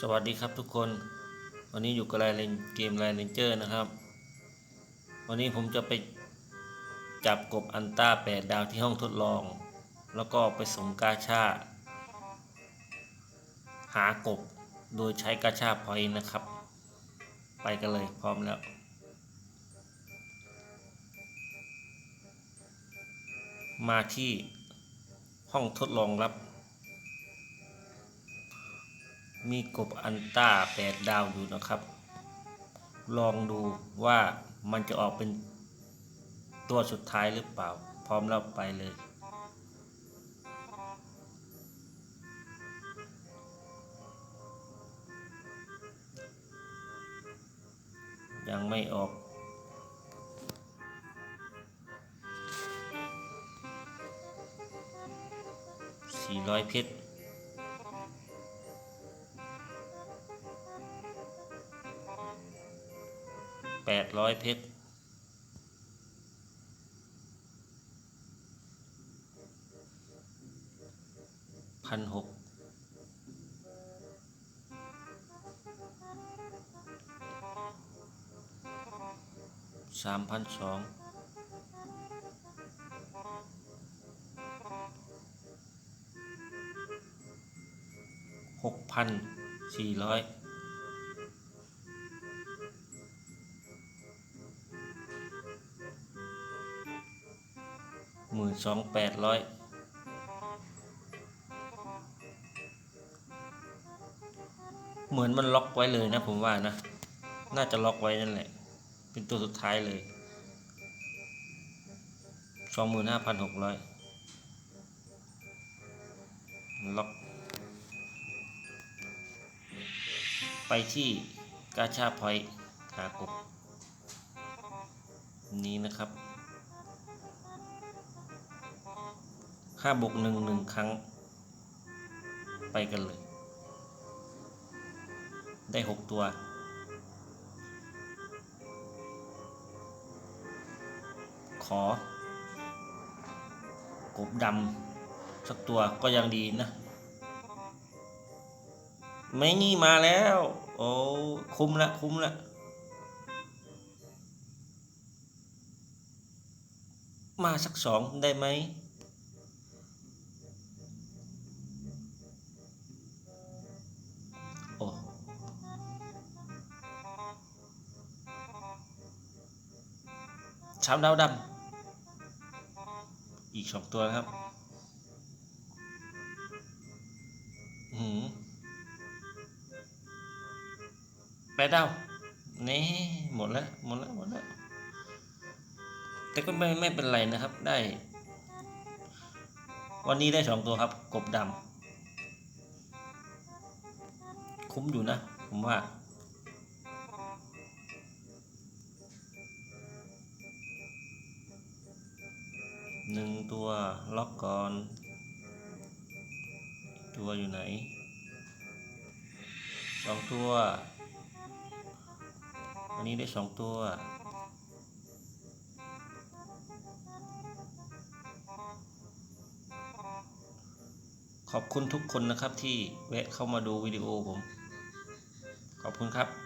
สวัสดีครับทุกคน วันนี้อยู่กับไลน์เกมไลน์เรนเจอร์นะครับ วันนี้ผมจะไปจับกบอันต้าแปดดาวที่ห้องทดลอง แล้วก็ไปส่งกาชา หากบโดยใช้กาชาพอยต์นะครับ ไปกันเลยพร้อมแล้วมาที่ห้องทดลองรับ มีกบอันต้าแปดดาวอยู่นะครับ ลองดูว่ามันจะออกเป็นตัวสุดท้ายหรือเปล่า พร้อมแล้วไปเลย ยังไม่ออกสี่ร้อยเพชร แปดร้อยเพชรพันหกสามพันสองหกพันสี่ร้อย หมื่นสองแปดร้อยเหมือนมันล็อกไว้เลยนะผมว่านะ น่าจะล็อกไว้นั่นแหละ เป็นตัวสุดท้ายเลยสองหมื่นห้าพันหกร้อยล็อก ไปที่กาชาพอยต์หากบนี้นะครับ ห้าบวกหนึ่งหนึ่งครั้ง ไปกันเลย ได้หกตัว ขอกบดำสักตัวก็ยังดีนะ ไม่นี่มาแล้ว โอ้คุ้มละ คุ้มละมาสักสองได้ไหม โอ้ชามดาวดำอีกสองตัวนะครับหือแปดดาวนี่หมดแล้วหมดแล้วหมดแล้วแต่ก็ไม่ไม่เป็นไรนะครับได้ วันนี้ได้สองตัวครับ กบดำ คุ้มอยู่นะ ผมว่า หนึ่งตัวล็อกก่อน ตัวอยู่ไหน สองตัว อันนี้ได้สองตัวขอบคุณทุกคนนะครับที่แวะเข้ามาดูวิดีโอผม ขอบคุณครับ